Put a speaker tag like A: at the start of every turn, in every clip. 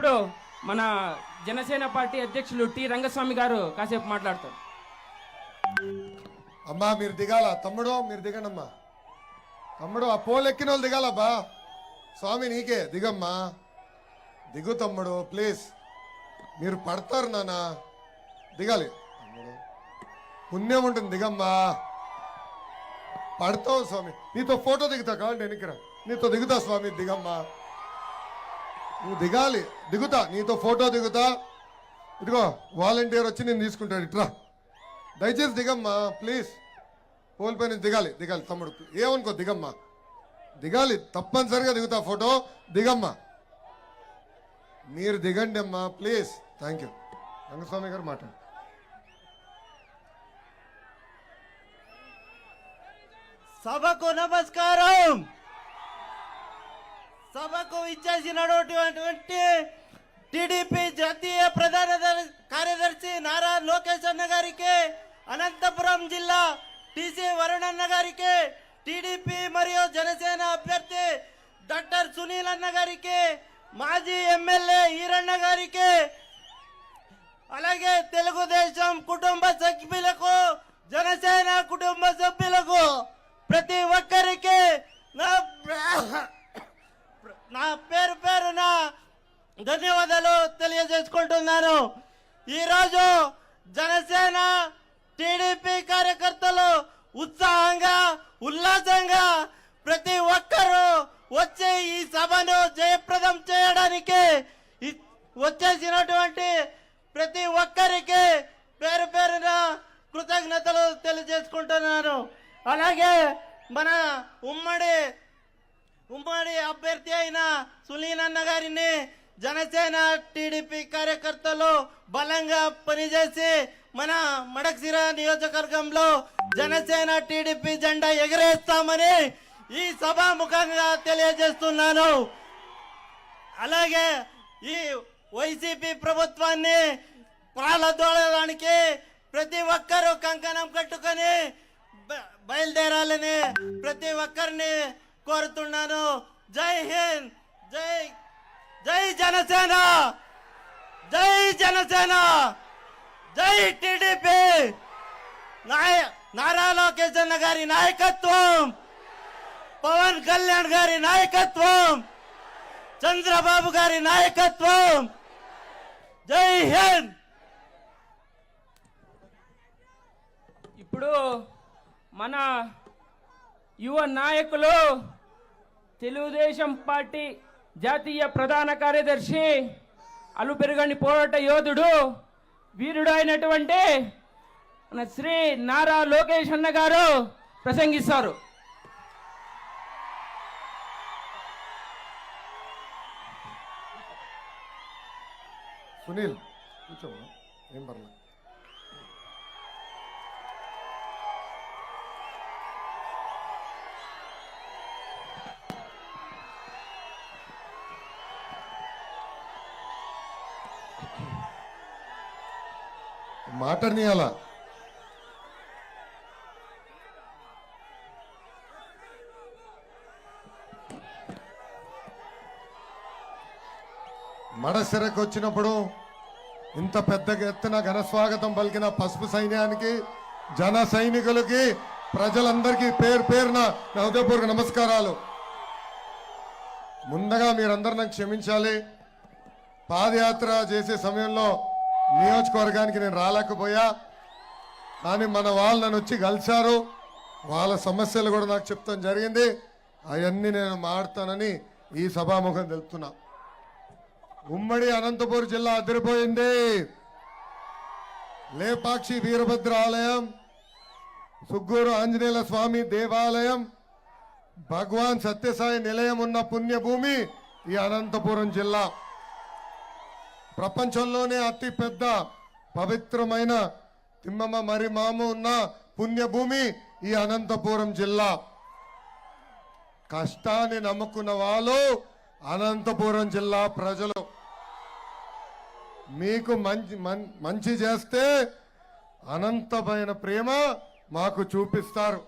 A: ఇప్పుడు మన జనసేన పార్టీ అధ్యక్షులు టి రంగస్వామి గారు కాసేపు మాట్లాడతారు.
B: అమ్మా మీరు దిగాల. తమ్ముడు మీరు దిగండమ్మా. తమ్ముడు ఆ పోలెక్కిన వాళ్ళు దిగాలబ్బా. స్వామి నీకే. దిగమ్మా. దిగు తమ్ముడు ప్లీజ్. మీరు పడతారు నాన్న. దిగాలి. తమ్ముడు. పుణ్యం ఉంటుంది దిగమ్మా. పడతావు స్వామి. నీతో ఫోటో దిగుతా కావాలంటే వెనక్కిరా నీతో దిగుతా స్వామి దిగమ్మా. నువ్వు దిగాలి. దిగుతా. నీతో ఫోటో దిగుతా. ఇదిగో వాలంటీర్ వచ్చి నేను తీసుకుంటాడు. ఇట్రా. దయచేసి దిగమ్మా ప్లీజ్. పోల్ దిగాలి. దిగాలి తమ్ముడు. ఏమనుకో దిగమ్మా. దిగాలి. తప్పనిసరిగా దిగుతా ఫోటో. దిగమ్మా. మీరు దిగండి అమ్మా ప్లీజ్. Thank you. రంగస్వామి గారు మాట్లాడు.
C: సభకు నమస్కారం. సభకు ఇచ్చేసినటువంటి టిడిపి జాతీయ ప్రధాన కార్యదర్శి నారా లోకేష్ అన్న గారికి అనంతపురం జిల్లా టీసీ వరుణ్ గారికి టిడిపి మరియు జనసేన అభ్యర్థి డాక్టర్ సునీల్ అన్న గారికి మాజీ ఎమ్మెల్యే ఈరన్న గారికి అలాగే తెలుగుదేశం కుటుంబ సభ్యులకు జనసేన కుటుంబ సభ్యులకు ప్రతి ఒక్కరికి నా ప్ర- నా పేరు పేరున ధన్యవాదాలు తెలియజేసుకుంటున్నాను. ఈరోజు జనసేన టీడీపీ కార్యకర్తలు ఉత్సాహంగా ఉల్లాసంగా ప్రతి ఒక్కరూ వచ్చే ఈ సభను జయప్రదం చేయడానికి వచ్చేసినటువంటి ప్రతి ఒక్కరికి పేరు పేరున కృతజ్ఞతలు తెలియజేసుకుంటున్నాను. అలాగే మన ఉమ్మడి ఉమ్మడి అభ్యర్థి అయిన సునీల్ గారిని జనసేన టీడీపీ కార్యకర్తలు బలంగా పనిచేసి మన మడక్సిర నియోజకవర్గంలో జనసేన టీడీపీ జెండా ఎగరేస్తామని ఈ సభాముఖంగా తెలియజేస్తున్నాను. అలాగే ఈ వైసీపీ ప్రభుత్వాన్ని ప్రాలదోడడానికి ప్రతి ఒక్కరూ కంకణం కట్టుకొని బ- బయలుదేరాలని ప్రతి ఒక్కరిని కోరుతున్నాను. జై హింద్ జై జై జనసేన! జై జనసేన! జై టిడిపి! నాయ నారా లోకేష్ అన్న గారి నాయకత్వం! పవన్ కళ్యాణ్ గారి నాయకత్వం! చంద్రబాబు గారి నాయకత్వం! జై హింద్!
A: ఇప్పుడు మన యువ నాయకులు తెలుగుదేశం పార్టీ జాతీయ ప్రధాన కార్యదర్శి అలుపెరుగని పోరాట యోధుడు వీరుడు అయినటువంటి మన శ్రీ నారా లోకేష్ అన్న గారు ప్రసంగిస్తారు.
B: సునీల్ కూర్చో ఏం పర్లేదు. మాట్లాడియాలా మడసిరకు వచ్చినప్పుడు ఇంత పెద్ద ఎత్తున ఘన స్వాగతం పలికిన పసుపు సైన్యానికి జన సైనికులకి ప్రజలందరికీ పేరు పేరున నా హృదయపూర్వక నమస్కారాలు. ముందుగా మీరందరూ నాకు క్షమించాలి. పాదయాత్ర చేసే సమయంలో నియోజకవర్గానికి నేను రాలేకపోయా కానీ మన వాళ్ళు నన్ను వచ్చి కలిశారు. వాళ్ళ సమస్యలు కూడా నాకు చెప్తాం జరిగింది. అవన్నీ నేను మాడతానని ఈ సభాముఖం తెలుపుతున్నా. ఉమ్మడి అనంతపురం జిల్లా అదిరిపోయింది. లేపాక్షి వీరభద్ర ఆలయం సుగ్గూరు ఆంజనేయుల స్వామి దేవాలయం భగవాన్ సత్యసాయి నిలయం ఉన్న పుణ్యభూమి ఈ అనంతపురం జిల్లా. ప్రపంచంలోనే అతి పెద్ద పవిత్రమైన తిమ్మమ్మ మరి మామ ఉన్న పుణ్యభూమి ఈ అనంతపురం జిల్లా. కష్టాన్ని నమ్ముకున్న వాళ్ళు అనంతపురం జిల్లా ప్రజలు. మీకు మంచి మం- మంచి చేస్తే అనంతమైన ప్రేమ మాకు చూపిస్తారు.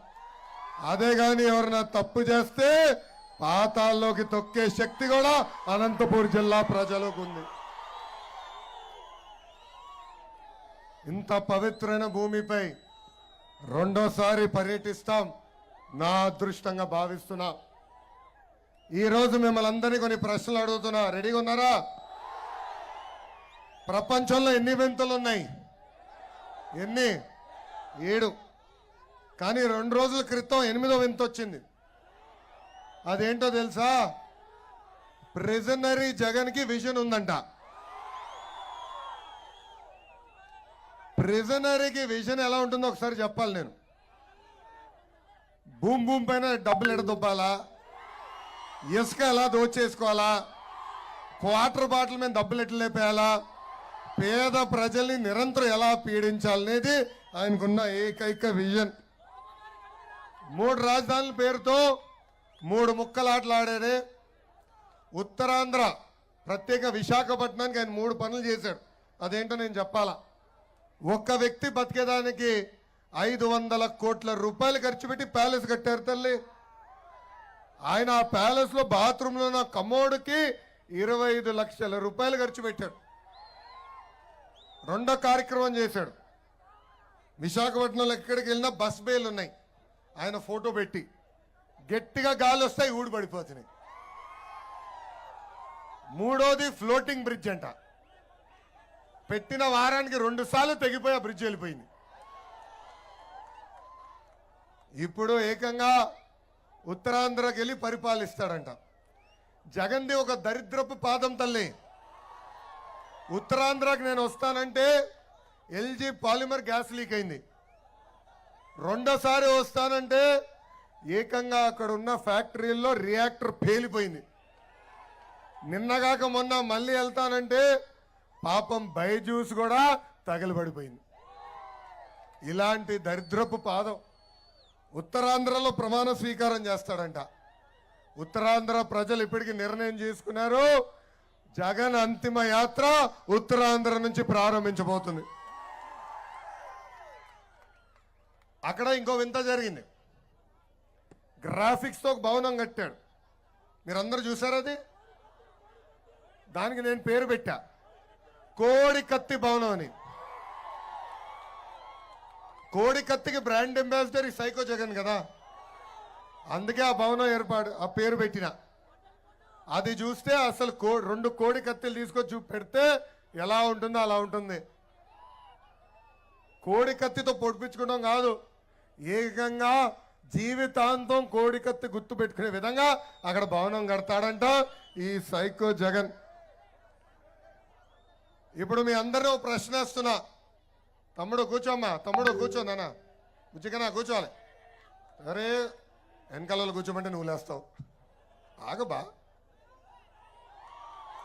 B: అదే కానీ ఎవరైనా తప్పు చేస్తే పాతాల్లోకి తొక్కే శక్తి కూడా అనంతపూర్ జిల్లా ప్రజలకు ఉంది. ఇంత పవిత్రమైన భూమిపై రెండోసారి పర్యటిస్తాం. నా అదృష్టంగా భావిస్తున్నా. ఈరోజు మిమ్మల్ని అందరినీ కొన్ని ప్రశ్నలు అడుగుతున్నా. రెడీగా ఉన్నారా? ప్రపంచంలో ఎన్ని వింతలు ఉన్నాయి? ఎన్ని? ఏడు. కానీ రెండు రోజుల క్రితం ఎనిమిదో వింత వచ్చింది. అదేంటో తెలుసా? ప్రిజనరీ జగన్కి విజన్ ఉందంట. ప్రిజనరీకి విజన్ ఎలా ఉంటుందో ఒకసారి చెప్పాలి నేను. భూమి భూమి పైన డబ్బులు ఎడదొబ్బాలా ఇసుక ఎలా దోచేసుకోవాలా? క్వార్టర్ బాటిల్ మీద డబ్బులు ఎట్లా లేపేయాలా? పేద ప్రజల్ని నిరంతరం ఎలా పీడించాలనేది ఆయనకున్న ఏకైక విజన్. మూడు రాజధానుల పేరుతో మూడు ముక్కలాటలు ఆడారే. ఉత్తరాంధ్ర ప్రత్యేక విశాఖపట్నానికి ఆయన మూడు పనులు చేశాడు. అదేంటో నేను చెప్పాలా? ఒక్క వ్యక్తి బతికేదానికి ఐదు వందల కోట్ల రూపాయలు ఖర్చు పెట్టి ప్యాలెస్ కట్టారు తల్లి. ఆయన ఆ ప్యాలెస్లో బాత్రూంలో ఉన్న కమోడుకి ఇరవై ఐదు లక్షల రూపాయలు ఖర్చు పెట్టాడు. రెండో కార్యక్రమం చేశాడు. విశాఖపట్నంలో ఎక్కడికి వెళ్ళినా బస్ బేలు ఉన్నాయి. ఆయన ఫోటో పెట్టి గట్టిగా గాలి వస్తాయి ఊడిపడిపోతున్నాయి మూడోది ఫ్లోటింగ్ బ్రిడ్జ్ అంట. పెట్టిన వారానికి రెండు సార్లు తెగిపోయి ఆ బ్రిడ్జ్ వెళ్ళిపోయింది. ఇప్పుడు ఏకంగా ఉత్తరాంధ్రకి వెళ్ళి పరిపాలిస్తాడంట. జగన్ది ఒక దరిద్రపు పాదం తల్లి. ఉత్తరాంధ్రకి నేను వస్తానంటే ఎల్జీ పాలిమర్ గ్యాస్ లీక్ అయింది. రెండోసారి వస్తానంటే ఏకంగా అక్కడ ఉన్న ఫ్యాక్టరీల్లో రియాక్టర్ పేలిపోయింది. నిన్నగాక మొన్న మళ్ళీ వెళ్తానంటే పాపం బైజూస్ కూడా తగలబడిపోయింది. ఇలాంటి దరిద్రపు పాదం ఉత్తరాంధ్రలో ప్రమాణ స్వీకారం చేస్తాడంట. ఉత్తరాంధ్ర ప్రజలు ఇప్పటికి నిర్ణయం చేసుకున్నారు జగన్ అంతిమ యాత్ర ఉత్తరాంధ్ర నుంచి ప్రారంభించబోతుంది. అక్కడ ఇంకో వింత జరిగింది. గ్రాఫిక్స్తో ఒక భవనం కట్టాడు. మీరందరూ చూసారా అది? దానికి నేను పేరు పెట్టా. కోడి కత్తి భవనం అని. కోడి కత్తికి బ్రాండ్ అంబాసిడర్ ఈ సైకో జగన్ కదా. అందుకే ఆ భవనం ఏర్పాటు ఆ పేరు పెట్టిన. అది చూస్తే అసలు కో రెండు కోడి కత్తిలు తీసుకొచ్చి పెడితే ఎలా ఉంటుందో అలా ఉంటుంది. కోడి కత్తితో పొడిపించుకోవడం కాదు. ఏకంగా జీవితాంతం కోడి కత్తి గుర్తు పెట్టుకునే విధంగా అక్కడ భవనం కడతాడంట ఈ సైకో జగన్. ఇప్పుడు మీ అందరూ ప్రశ్నిస్తున్నా తమ్ముడు కూర్చోమ్మా తమ్ముడు కూర్చో నాన్న. బుజ్జికనా కూర్చోవాలి. అరే వెనకాలలో కూర్చోమంటే నువ్వు లేస్తావు ఆగబా